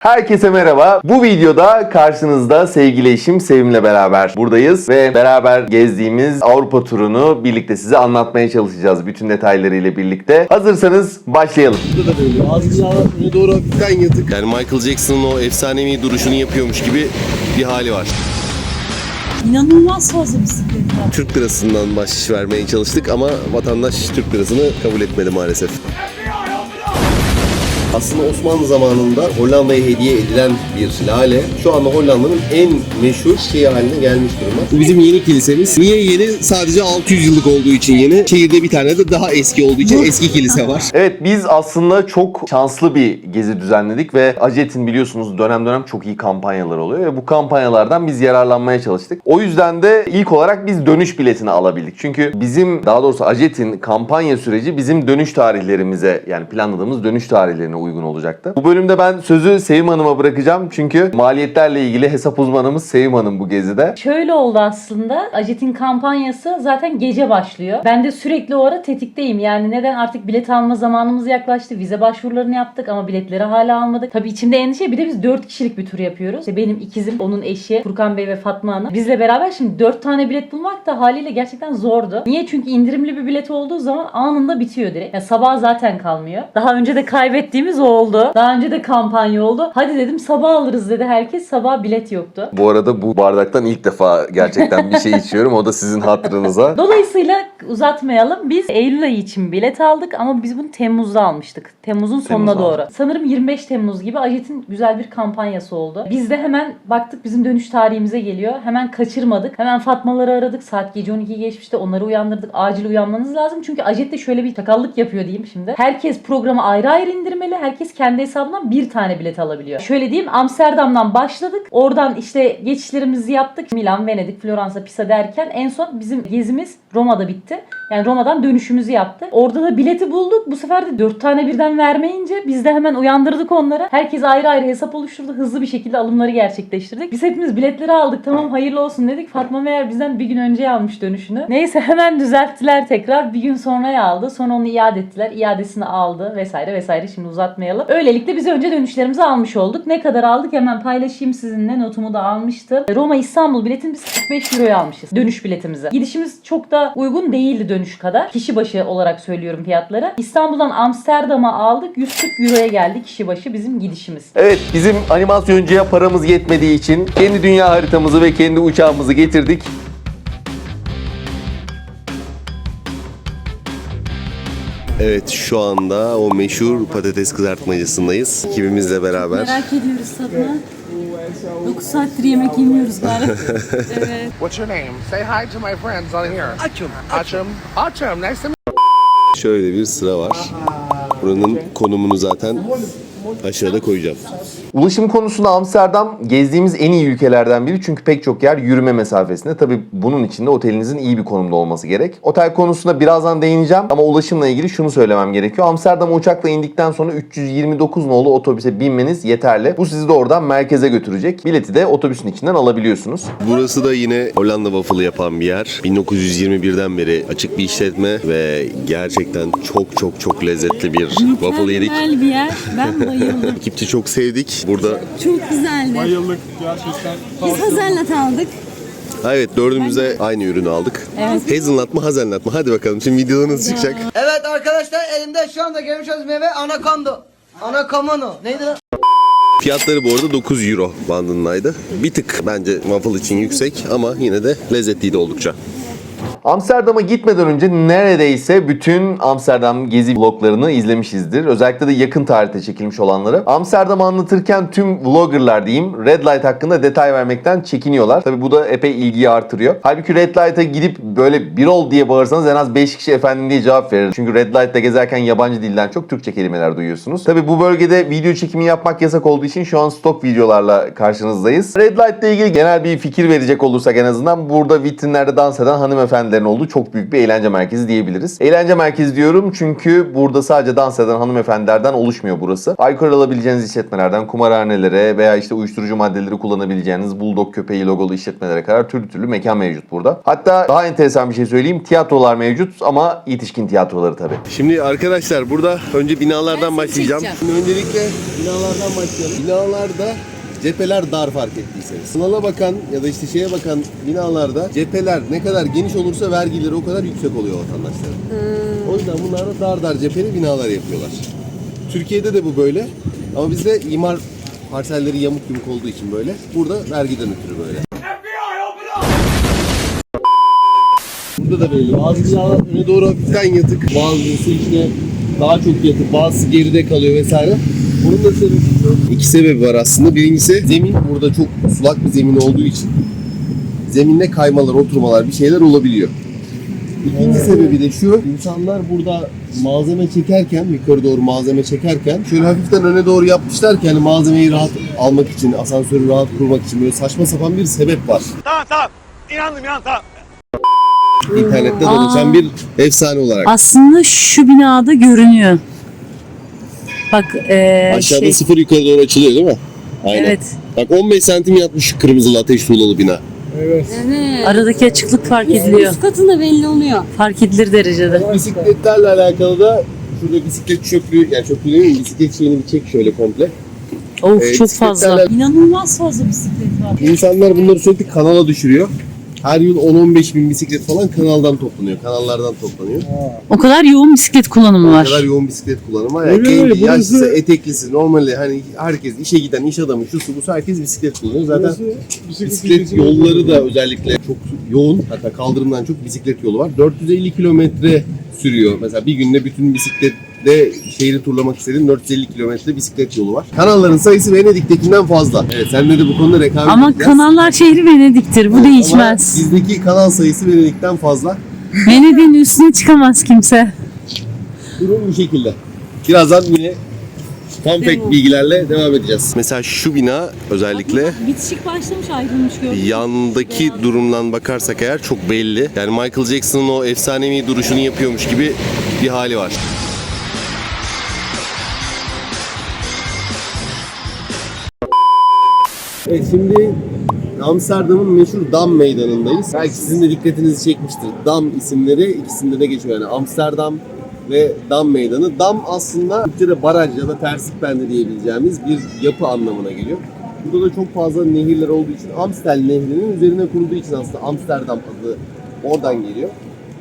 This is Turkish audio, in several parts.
Herkese merhaba. Bu videoda karşınızda sevgili eşim Sevim'le beraber buradayız ve beraber gezdiğimiz Avrupa turunu birlikte size anlatmaya çalışacağız bütün detaylarıyla birlikte. Hazırsanız başlayalım. Ağzını öne doğru hafiften yatık. Yani Michael Jackson'ın o efsanevi duruşunu yapıyormuş gibi bir hali var. İnanılmaz fazla bisiklet var. Türk lirasından bahşiş vermeye çalıştık ama vatandaş Türk lirasını kabul etmedi maalesef. Aslında Osmanlı zamanında Hollanda'ya hediye edilen bir lale şu anda Hollanda'nın en meşhur şeyi haline gelmiş durumda. Bu bizim yeni kilisemiz. Niye yeni? Sadece 600 yıllık olduğu için yeni. Şehirde bir tane de daha eski olduğu için eski kilise var. Evet biz aslında çok şanslı bir gezi düzenledik ve Ajet'in biliyorsunuz dönem dönem çok iyi kampanyalar oluyor ve bu kampanyalardan biz yararlanmaya çalıştık. O yüzden de ilk olarak biz dönüş biletini alabildik. Çünkü bizim daha doğrusu Ajet'in kampanya süreci bizim dönüş tarihlerimize yani planladığımız dönüş tarihlerine uygun olacaktı. Bu bölümde ben sözü Sevim Hanım'a bırakacağım çünkü maliyetlerle ilgili hesap uzmanımız Sevim Hanım bu gezide. Şöyle oldu aslında. Ajet'in kampanyası zaten gece başlıyor. Ben de sürekli o ara tetikteyim. Yani neden artık bilet alma zamanımız yaklaştı. Vize başvurularını yaptık ama biletleri hala almadık. Tabii içimde endişe. Bir de biz 4 kişilik bir tur yapıyoruz. İşte benim ikizim, onun eşi Furkan Bey ve Fatma Hanım. Bizle beraber şimdi 4 tane bilet bulmak da haliyle gerçekten zordu. Niye? Çünkü indirimli bir bilet olduğu zaman anında bitiyor direkt. Yani sabah zaten kalmıyor. Daha önce de kaybettiğimiz o oldu. Daha önce de kampanya oldu. Hadi dedim sabah alırız dedi herkes. Sabah bilet yoktu. Bu arada bu bardaktan ilk defa gerçekten bir şey içiyorum. O da sizin hatırınıza. Dolayısıyla uzatmayalım. Biz Eylül ayı için bilet aldık ama biz bunu Temmuz'da almıştık. Temmuz'un sonuna Temmuz'da doğru. Sanırım 25 Temmuz gibi Ajet'in güzel bir kampanyası oldu. Biz de hemen baktık bizim dönüş tarihimize geliyor. Hemen kaçırmadık. Hemen Fatmaları aradık. Saat gece 12 geçmişti. Onları uyandırdık. Acil uyanmanız lazım. Çünkü Ajet de şöyle bir takallık yapıyor diyeyim şimdi. Herkes programı ayrı ayrı indirmeli. Herkes kendi hesabından bir tane bilet alabiliyor. Şöyle diyeyim Amsterdam'dan başladık. Oradan işte geçişlerimizi yaptık. Milan, Venedik, Floransa, Pisa derken en son bizim gezimiz Roma'da bitti. Yani Roma'dan dönüşümüzü yaptık. Orada da bileti bulduk. Bu sefer de dört tane birden vermeyince biz de hemen uyandırdık onları. Herkes ayrı ayrı hesap oluşturdu. Hızlı bir şekilde alımları gerçekleştirdik. Biz hepimiz biletleri aldık. Tamam hayırlı olsun dedik. Fatma meğer bizden bir gün önce almış dönüşünü. Neyse hemen düzelttiler tekrar. Bir gün sonraya aldı. Sonra onu iade ettiler. İadesini aldı vesaire vesaire. Şimdi uzatmayalım. Öylelikle biz önce dönüşlerimizi almış olduk. Ne kadar aldık hemen paylaşayım sizinle. Notumu da almıştım. Roma İstanbul biletini biz 45 euroya almışız. Dönüş biletimizi. Gidişimiz çok da uygun değildi dönüş kadar. Kişi başı olarak söylüyorum fiyatları. İstanbul'dan Amsterdam'a aldık. 140 euroya geldi kişi başı bizim gidişimiz. Evet bizim animasyoncuya paramız yetmediği için kendi dünya haritamızı ve kendi uçağımızı getirdik. Evet şu anda o meşhur patates kızartmacısındayız. Ekibimizle beraber. Merak ediyoruz tadına. 9 saattir yemek yemiyoruz galiba. evet. What's your name? Say hi to my friends on here. Achum. Achum. Achum. Nice to meet Şöyle bir sıra var. Buranın konumunu zaten aşağıda koyacağım. Ulaşım konusunda Amsterdam gezdiğimiz en iyi ülkelerden biri çünkü pek çok yer yürüme mesafesinde. Tabi bunun için de otelinizin iyi bir konumda olması gerek. Otel konusunda birazdan değineceğim ama ulaşımla ilgili şunu söylemem gerekiyor. Amsterdam'a uçakla indikten sonra 329 nolu otobüse binmeniz yeterli. Bu sizi de oradan merkeze götürecek. Bileti de otobüsün içinden alabiliyorsunuz. Burası da yine Hollanda waffle yapan bir yer. 1921'den beri açık bir işletme ve gerçekten çok çok çok lezzetli bir waffle yedik. Mükemmel bir yer. Ben bayıldım. Ekipçi çok sevdik. Burada Çok güzeldi. Bayıldık gerçekten. Biz hazelnut aldık. evet dördümüz de aynı ürünü aldık. Hazelnut mı hazelnut mı? Hadi bakalım şimdi videoda nasıl çıkacak? Evet arkadaşlar elimde şu anda görmüş olduğunuz meyve anakonda. Anakamano. Neydi lan? Fiyatları bu arada 9 euro bandındaydı. Bir tık bence waffle için yüksek ama yine de lezzetliydi oldukça. Amsterdam'a gitmeden önce neredeyse bütün Amsterdam gezi vloglarını izlemişizdir. Özellikle de yakın tarihte çekilmiş olanları. Amsterdam'ı anlatırken tüm vloggerlar diyeyim Red Light hakkında detay vermekten çekiniyorlar. Tabi bu da epey ilgiyi artırıyor. Halbuki Red Light'a gidip böyle bir ol diye bağırsanız en az 5 kişi efendim diye cevap verir. Çünkü Red Light'ta gezerken yabancı dilden çok Türkçe kelimeler duyuyorsunuz. Tabi bu bölgede video çekimi yapmak yasak olduğu için şu an stok videolarla karşınızdayız. Red Light'la ilgili genel bir fikir verecek olursak en azından burada vitrinlerde dans eden hanımefendiler hanımefendilerin olduğu çok büyük bir eğlence merkezi diyebiliriz. Eğlence merkezi diyorum çünkü burada sadece dans eden hanımefendilerden oluşmuyor burası. Alkol alabileceğiniz işletmelerden kumarhanelere veya işte uyuşturucu maddeleri kullanabileceğiniz bulldog köpeği logolu işletmelere kadar türlü türlü mekan mevcut burada. Hatta daha enteresan bir şey söyleyeyim. Tiyatrolar mevcut ama yetişkin tiyatroları tabii. Şimdi arkadaşlar burada önce binalardan başlayacağım. Şimdi öncelikle binalardan başlayalım. Binalarda cepheler dar fark ettiyseniz. Sınava bakan ya da işte şeye bakan binalarda cepheler ne kadar geniş olursa vergileri o kadar yüksek oluyor vatandaşların. O yüzden bunlarda dar dar cepheli binalar yapıyorlar. Türkiye'de de bu böyle. Ama bizde imar parselleri yamuk yumuk olduğu için böyle. Burada vergiden ötürü böyle. Burada da böyle. Bazı binalar öne doğru hafiften yatık. Bazısı işte daha çok yatık. Bazısı geride kalıyor vesaire. Bunun da sebebi şu. İki sebebi var aslında. Birincisi zemin burada çok sulak bir zemin olduğu için zeminde kaymalar, oturmalar bir şeyler olabiliyor. İkinci sebebi de şu. insanlar burada malzeme çekerken, yukarı doğru malzeme çekerken şöyle hafiften öne doğru yapmışlar ki hani malzemeyi rahat almak için, asansörü rahat kurmak için böyle saçma sapan bir sebep var. Tamam tamam. İnandım inandım tamam. İnternette dolaşan bir efsane olarak. Aslında şu binada görünüyor. Bak eee Aşağıda şey, sıfır yukarı doğru açılıyor değil mi? Aynen. evet. Bak 15 santim yatmış şu kırmızılı ateş tuğlalı bina. Evet. Aradaki açıklık fark ediliyor. Üst katında belli oluyor. Fark edilir derecede. Bisikletlerle alakalı da şurada bisiklet çöplüğü, yani çöplüğü değil mi? Bisiklet şeyini bir çek şöyle komple. Of Ee, çok fazla. İnanılmaz fazla bisiklet var. İnsanlar bunları sürekli kanala düşürüyor. Her yıl 10-15 bin bisiklet falan kanaldan toplanıyor, kanallardan toplanıyor. O kadar yoğun bisiklet kullanımı O var. kadar yoğun bisiklet kullanımı var. Yani genci, yaşlısı, eteklisi, normalde hani herkes işe giden iş adamı, şusu busu herkes bisiklet kullanıyor. Zaten bisiklet yolları da özellikle çok yoğun. Hatta kaldırımdan çok bisiklet yolu var. 450 kilometre sürüyor. Mesela bir günde bütün bisiklette şehri turlamak istediğin 450 kilometre bisiklet yolu var. Kanalların sayısı Venedik'tekinden fazla. Evet senle de bu konuda rekabet Ama edeceğiz. kanallar şehri Venedik'tir. Bu Ama değişmez. bizdeki kanal sayısı Venedik'ten fazla. Venedik'in üstüne çıkamaz kimse. Durum bu şekilde. Birazdan yine fun fact bilgilerle devam edeceğiz. Mesela şu bina özellikle Bitişik başlamış ayrılmış gördüm. yandaki durumdan bakarsak eğer çok belli. Yani Michael Jackson'ın o efsanevi duruşunu yapıyormuş gibi bir hali var. Evet şimdi Amsterdam'ın meşhur Dam Meydanı'ndayız. Belki sizin de dikkatinizi çekmiştir. Dam isimleri ikisinde de geçiyor. Yani Amsterdam ve Dam Meydanı. Dam aslında Türkçe'de baraj ya da terslik bende diyebileceğimiz bir yapı anlamına geliyor. Burada da çok fazla nehirler olduğu için Amstel Nehri'nin üzerine kurulduğu için aslında Amsterdam adı oradan geliyor.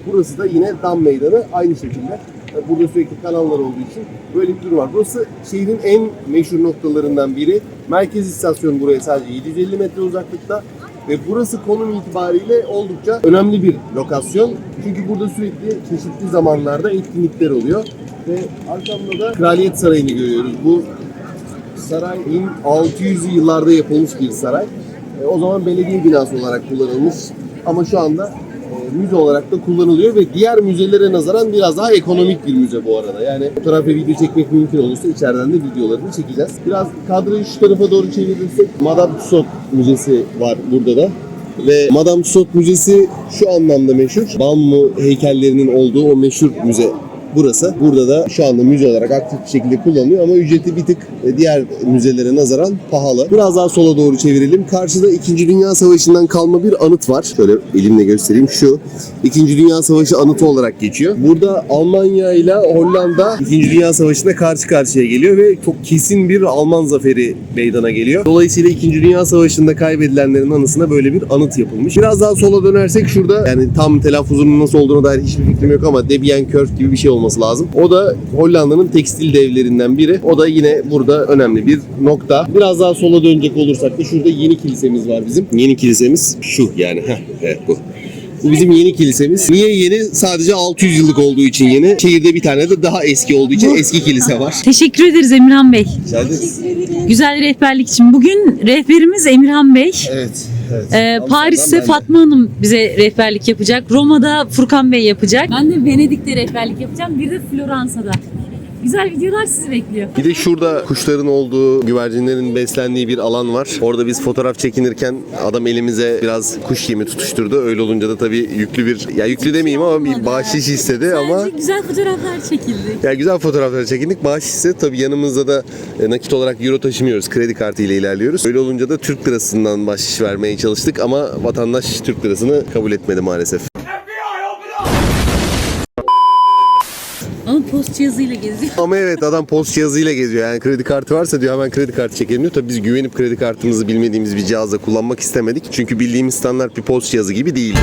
Burası da yine Dam Meydanı aynı şekilde. Burada sürekli kanallar olduğu için böyle bir durum var. Burası şehrin en meşhur noktalarından biri. Merkez istasyon buraya sadece 750 metre uzaklıkta. Ve burası konum itibariyle oldukça önemli bir lokasyon. Çünkü burada sürekli çeşitli zamanlarda etkinlikler oluyor. Ve arkamda da Kraliyet Sarayı'nı görüyoruz. Bu saray 1600'lü yıllarda yapılmış bir saray. E, o zaman belediye binası olarak kullanılmış ama şu anda e, müze olarak da kullanılıyor ve diğer müzelere nazaran biraz daha ekonomik bir müze bu arada. Yani fotoğraf ve video çekmek mümkün olursa içeriden de videolarını çekeceğiz. Biraz kadrajı şu tarafa doğru çevirirsek Madame Tussauds Müzesi var burada da. Ve Madame Tussauds Müzesi şu anlamda meşhur. Bambu heykellerinin olduğu o meşhur müze burası. Burada da şu anda müze olarak aktif bir şekilde kullanılıyor ama ücreti bir tık e, diğer müzelere nazaran pahalı. Biraz daha sola doğru çevirelim. Karşıda 2. Dünya Savaşı'ndan kalma bir anıt var. Şöyle elimle göstereyim. Şu 2. Dünya Savaşı anıtı olarak geçiyor. Burada Almanya ile Hollanda 2. Dünya Savaşı'nda karşı karşıya geliyor ve çok kesin bir Alman zaferi meydana geliyor. Dolayısıyla 2. Dünya Savaşı'nda kaybedilenlerin anısına böyle bir anıt yapılmış. Biraz daha sola dönersek şurada yani tam telaffuzunun nasıl olduğuna dair hiçbir fikrim yok ama Debian-Körk gibi bir şey olması lazım. O da Hollanda'nın tekstil devlerinden biri. O da yine burada önemli bir nokta. Biraz daha sola dönecek olursak da şurada yeni kilisemiz var bizim. Yeni kilisemiz şu yani. Heh, evet bu. Bu bizim yeni kilisemiz. Niye yeni? Sadece 600 yıllık olduğu için yeni. Şehirde bir tane de daha eski olduğu için eski kilise var. Teşekkür ederiz Emirhan Bey. Rica ederiz. Güzel rehberlik için. Bugün rehberimiz Emirhan Bey. Evet. Evet. Ee, Paris'te. Fatma Hanım bize rehberlik yapacak. Roma'da Furkan Bey yapacak. Ben de Venedik'te rehberlik yapacağım. Bir de Floransa'da. Güzel videolar sizi bekliyor. Bir de şurada kuşların olduğu, güvercinlerin beslendiği bir alan var. Orada biz fotoğraf çekinirken adam elimize biraz kuş yemi tutuşturdu. Öyle olunca da tabii yüklü bir, ya yüklü demeyeyim ama bir bahşiş istedi ama güzel fotoğraflar çekildi. ya güzel fotoğraflar çekindik. Bahşiş ise tabii yanımızda da e, nakit olarak euro taşımıyoruz. Kredi kartı ile ilerliyoruz. Öyle olunca da Türk lirasından bahşiş vermeye çalıştık ama vatandaş Türk lirasını kabul etmedi maalesef. Post cihazıyla geziyor. Ama evet adam post cihazıyla geziyor. Yani kredi kartı varsa diyor hemen kredi kartı çekelim diyor. Tabii biz güvenip kredi kartımızı bilmediğimiz bir cihazla kullanmak istemedik. Çünkü bildiğimiz standart bir post cihazı gibi değildi.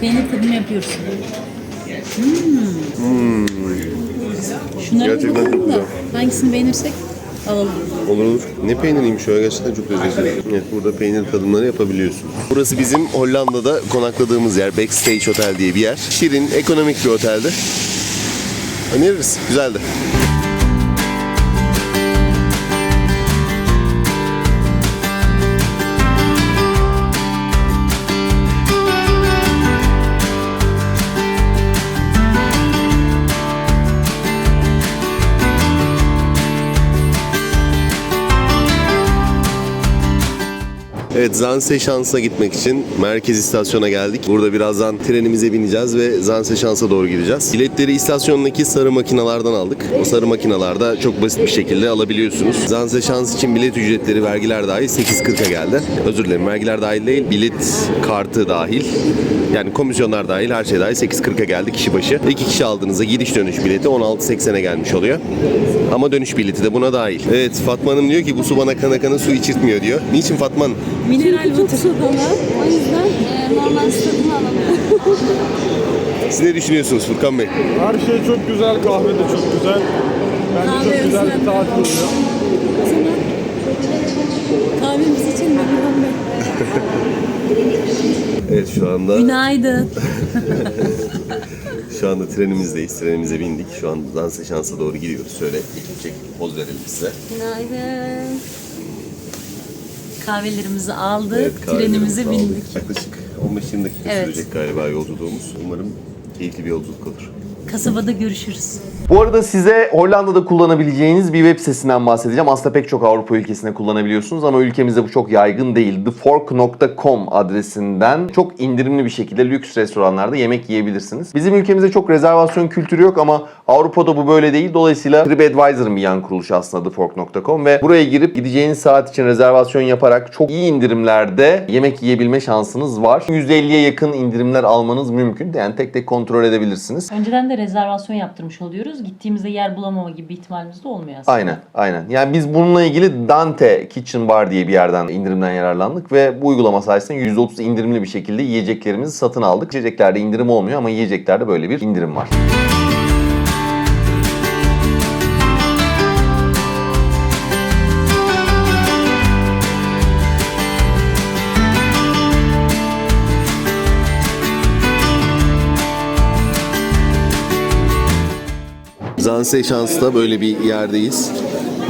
Peynir tadımı yapıyoruz. Hmm. Şunları Gerçekten çok güzel. hangisini beğenirsek alalım. Olur olur. Ne peyniriymiş ya gerçekten çok lezzetli. Evet burada peynir tadımları yapabiliyorsun. Burası bizim Hollanda'da konakladığımız yer. Backstage Hotel diye bir yer. Şirin, ekonomik bir oteldi. Öneririz. Güzeldi. Evet Zanse Şans'a gitmek için merkez istasyona geldik. Burada birazdan trenimize bineceğiz ve Zanse Şans'a doğru gideceğiz. Biletleri istasyondaki sarı makinalardan aldık. O sarı makinalarda çok basit bir şekilde alabiliyorsunuz. Zanse Şans için bilet ücretleri vergiler dahil 8.40'a geldi. Özür dilerim vergiler dahil değil bilet kartı dahil. Yani komisyonlar dahil her şey dahil 8.40'a geldi kişi başı. İki kişi aldığınızda gidiş dönüş bileti 16.80'e gelmiş oluyor. Ama dönüş bileti de buna dahil. Evet Fatma Hanım diyor ki bu su bana kana kana su içirtmiyor diyor. Niçin Fatma Mineral Çok water. sodalı. O yüzden e, normal stadını alamıyorum. Siz ne düşünüyorsunuz Furkan Bey? Her şey çok güzel, kahve de çok güzel. Bence Kahve çok güzel özlem. bir tatil oluyor. O zaman kahvemizi içelim Emirhan Bey. Evet şu anda Günaydın. şu anda trenimizdeyiz. Trenimize bindik. Şu an Danse Şans'a doğru gidiyoruz. Şöyle ekip çek poz verelim size. Günaydın. Kahvelerimizi aldık, Evet, trenimize aldık. bindik. Yaklaşık 15-20 dakika Evet. sürecek galiba yolculuğumuz. Umarım keyifli bir yolculuk olur. Kasabada görüşürüz. Bu arada size Hollanda'da kullanabileceğiniz bir web sitesinden bahsedeceğim. Aslında pek çok Avrupa ülkesinde kullanabiliyorsunuz ama ülkemizde bu çok yaygın değil. TheFork.com adresinden çok indirimli bir şekilde lüks restoranlarda yemek yiyebilirsiniz. Bizim ülkemizde çok rezervasyon kültürü yok ama Avrupa'da bu böyle değil. Dolayısıyla TripAdvisor'ın bir yan kuruluşu aslında TheFork.com ve buraya girip gideceğiniz saat için rezervasyon yaparak çok iyi indirimlerde yemek yiyebilme şansınız var. %50'ye yakın indirimler almanız mümkün. Yani tek tek kontrol edebilirsiniz. Önceden de rezervasyon yaptırmış oluyoruz. Gittiğimizde yer bulamama gibi ihtimalimiz de olmuyor aslında. Aynen, aynen. Yani biz bununla ilgili Dante Kitchen Bar diye bir yerden indirimden yararlandık ve bu uygulama sayesinde %30 indirimli bir şekilde yiyeceklerimizi satın aldık. İçeceklerde indirim olmuyor ama yiyeceklerde böyle bir indirim var. Zanse Şans'ta böyle bir yerdeyiz.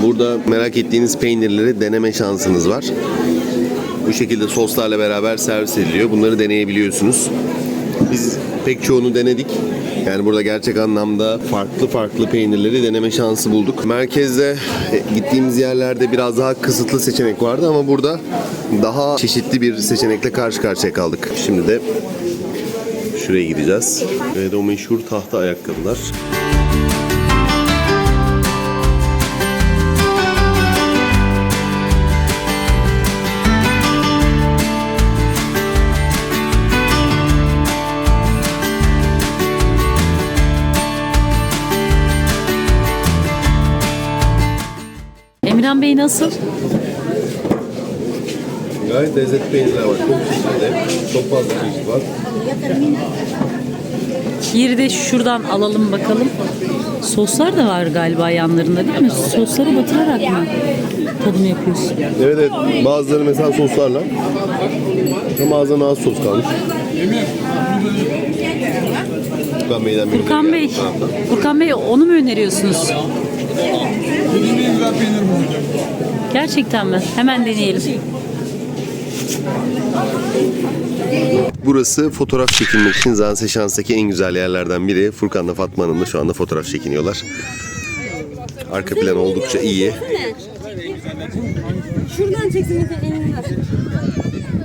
Burada merak ettiğiniz peynirleri deneme şansınız var. Bu şekilde soslarla beraber servis ediliyor. Bunları deneyebiliyorsunuz. Biz pek çoğunu denedik. Yani burada gerçek anlamda farklı farklı peynirleri deneme şansı bulduk. Merkezde e, gittiğimiz yerlerde biraz daha kısıtlı seçenek vardı ama burada daha çeşitli bir seçenekle karşı karşıya kaldık. Şimdi de şuraya gideceğiz. Evet o meşhur tahta ayakkabılar. Bey nasıl? Gayet lezzetli peynirler var. Çok çeşitli. Çok fazla çeşit var. Bir de şuradan alalım bakalım. Soslar da var galiba yanlarında değil mi? Sosları batırarak mı tadım yapıyorsun? Evet evet. Bazıları mesela soslarla. Bazılarına az sos kalmış. Furkan Bey'den bir Furkan Bey, Furkan Bey onu mu öneriyorsunuz? Gerçekten mi? Hemen deneyelim. Burası fotoğraf çekilmek için Zanse Şans'taki en güzel yerlerden biri. Furkan'la Fatma Hanım da şu anda fotoğraf çekiniyorlar. Arka plan oldukça iyi. Şuradan çeksin.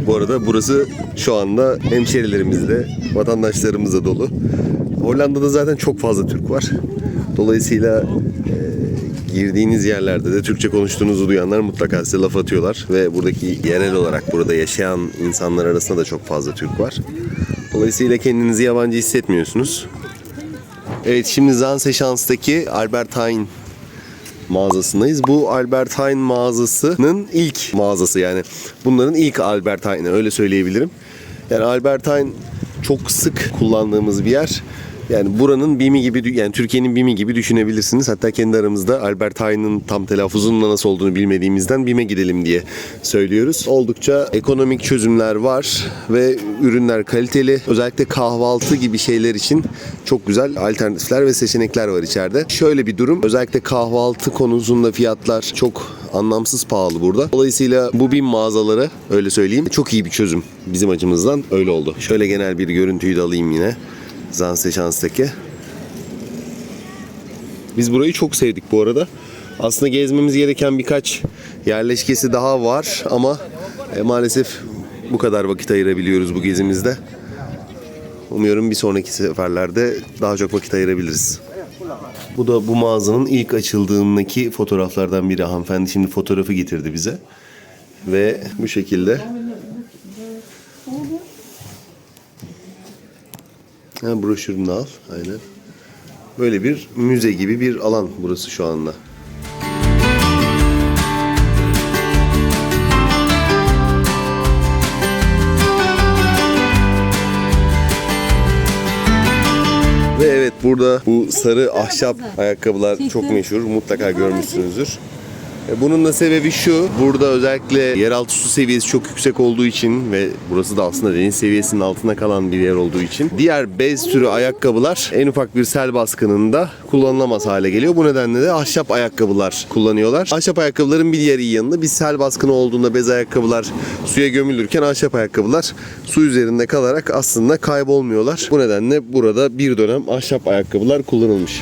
Bu arada burası şu anda hemşerilerimizle, vatandaşlarımızla dolu. Hollanda'da zaten çok fazla Türk var. Dolayısıyla girdiğiniz yerlerde de Türkçe konuştuğunuzu duyanlar mutlaka size laf atıyorlar. Ve buradaki yerel olarak burada yaşayan insanlar arasında da çok fazla Türk var. Dolayısıyla kendinizi yabancı hissetmiyorsunuz. Evet şimdi Zanse Şans'taki Albert Heijn mağazasındayız. Bu Albert Heijn mağazasının ilk mağazası yani. Bunların ilk Albert Heijn'i öyle söyleyebilirim. Yani Albert Heijn çok sık kullandığımız bir yer. Yani buranın BİM'i gibi yani Türkiye'nin BİM'i gibi düşünebilirsiniz. Hatta kendi aramızda Albert Heijn'in tam telaffuzunun nasıl olduğunu bilmediğimizden BİM'e gidelim diye söylüyoruz. Oldukça ekonomik çözümler var ve ürünler kaliteli. Özellikle kahvaltı gibi şeyler için çok güzel alternatifler ve seçenekler var içeride. Şöyle bir durum. Özellikle kahvaltı konusunda fiyatlar çok anlamsız pahalı burada. Dolayısıyla bu BİM mağazaları öyle söyleyeyim çok iyi bir çözüm bizim açımızdan öyle oldu. Şöyle genel bir görüntüyü de alayım yine. Zanse Şans'taki. Biz burayı çok sevdik bu arada. Aslında gezmemiz gereken birkaç yerleşkesi daha var ama e, maalesef bu kadar vakit ayırabiliyoruz bu gezimizde. Umuyorum bir sonraki seferlerde daha çok vakit ayırabiliriz. Bu da bu mağazanın ilk açıldığındaki fotoğraflardan biri. Hanımefendi şimdi fotoğrafı getirdi bize. Ve bu şekilde. Ha, broşürünü al. Aynen. Böyle bir müze gibi bir alan burası şu anda. Ve evet burada bu sarı ahşap ayakkabılar çok meşhur. Mutlaka görmüşsünüzdür. E, Bunun da sebebi şu. Burada özellikle yeraltı su seviyesi çok yüksek olduğu için ve burası da aslında deniz seviyesinin altında kalan bir yer olduğu için diğer bez türü ayakkabılar en ufak bir sel baskınında kullanılamaz hale geliyor. Bu nedenle de ahşap ayakkabılar kullanıyorlar. Ahşap ayakkabıların bir diğer iyi yanı bir sel baskını olduğunda bez ayakkabılar suya gömülürken ahşap ayakkabılar su üzerinde kalarak aslında kaybolmuyorlar. Bu nedenle burada bir dönem ahşap ayakkabılar kullanılmış.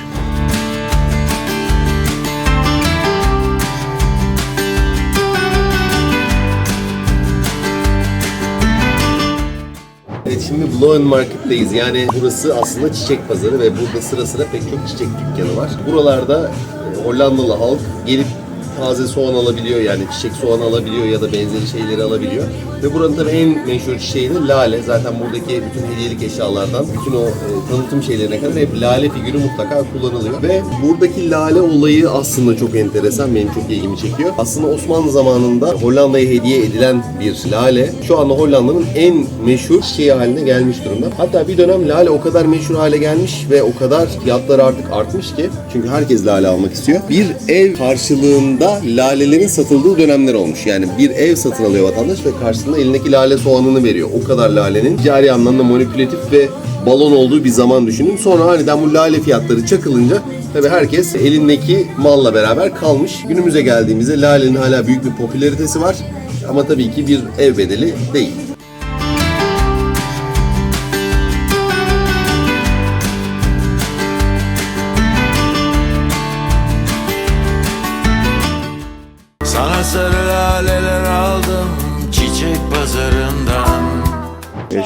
Şimdi Blowen Market'teyiz. Yani burası aslında çiçek pazarı ve burada sıra sıra pek çok çiçek dükkanı var. Buralarda e, Hollandalı halk gelip taze soğan alabiliyor yani çiçek soğan alabiliyor ya da benzeri şeyleri alabiliyor. Ve buranın tabii en meşhur çiçeği de lale. Zaten buradaki bütün hediyelik eşyalardan bütün o e, tanıtım şeylerine kadar hep lale figürü mutlaka kullanılıyor. Ve buradaki lale olayı aslında çok enteresan. Benim çok ilgimi çekiyor. Aslında Osmanlı zamanında Hollanda'ya hediye edilen bir lale şu anda Hollanda'nın en meşhur çiçeği haline gelmiş durumda. Hatta bir dönem lale o kadar meşhur hale gelmiş ve o kadar fiyatları artık artmış ki çünkü herkes lale almak istiyor. Bir ev karşılığında lalelerin satıldığı dönemler olmuş. Yani bir ev satın alıyor vatandaş ve karşılığında elindeki lale soğanını veriyor. O kadar lalenin cari anlamda manipülatif ve balon olduğu bir zaman düşünün. Sonra aniden bu lale fiyatları çakılınca tabii herkes elindeki malla beraber kalmış. Günümüze geldiğimizde lalenin hala büyük bir popülaritesi var. Ama tabii ki bir ev bedeli değil.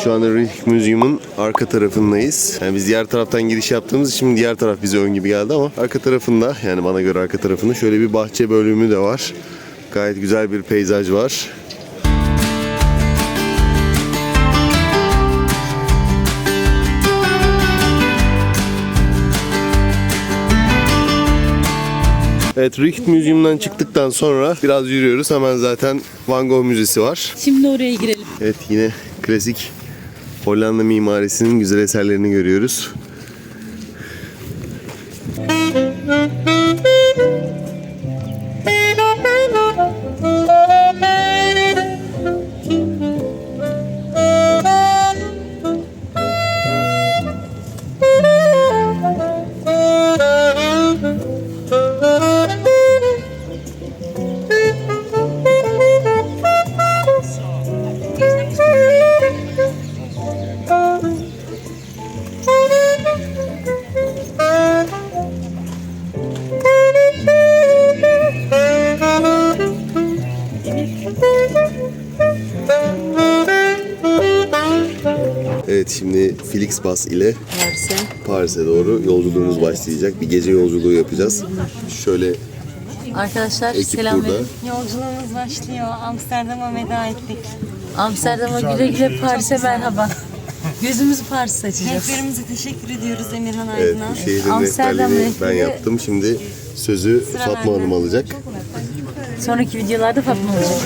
Şu anda Rijksmuseum'un Museum'un arka tarafındayız. Yani biz diğer taraftan giriş yaptığımız için diğer taraf bize ön gibi geldi ama arka tarafında yani bana göre arka tarafında şöyle bir bahçe bölümü de var. Gayet güzel bir peyzaj var. Evet Rijksmuseum'dan çıktıktan sonra biraz yürüyoruz. Hemen zaten Van Gogh Müzesi var. Şimdi oraya girelim. Evet yine klasik Hollanda mimarisinin güzel eserlerini görüyoruz. Flixbus ile Paris'e. Paris'e doğru yolculuğumuz başlayacak. Bir gece yolculuğu yapacağız. Şöyle Arkadaşlar ekip selam burada. verin. Yolculuğumuz başlıyor. Amsterdam'a veda ettik. Amsterdam'a güle güle Paris'e merhaba. Gözümüz Paris açacağız. Rehberimize teşekkür ediyoruz Emirhan Evet, Aydın'a. bu şehrin Amsterdam rehberliğini ben rehberi- yaptım. Şimdi sözü Fatma bende. Hanım alacak. Sonraki videolarda Fatma olacak.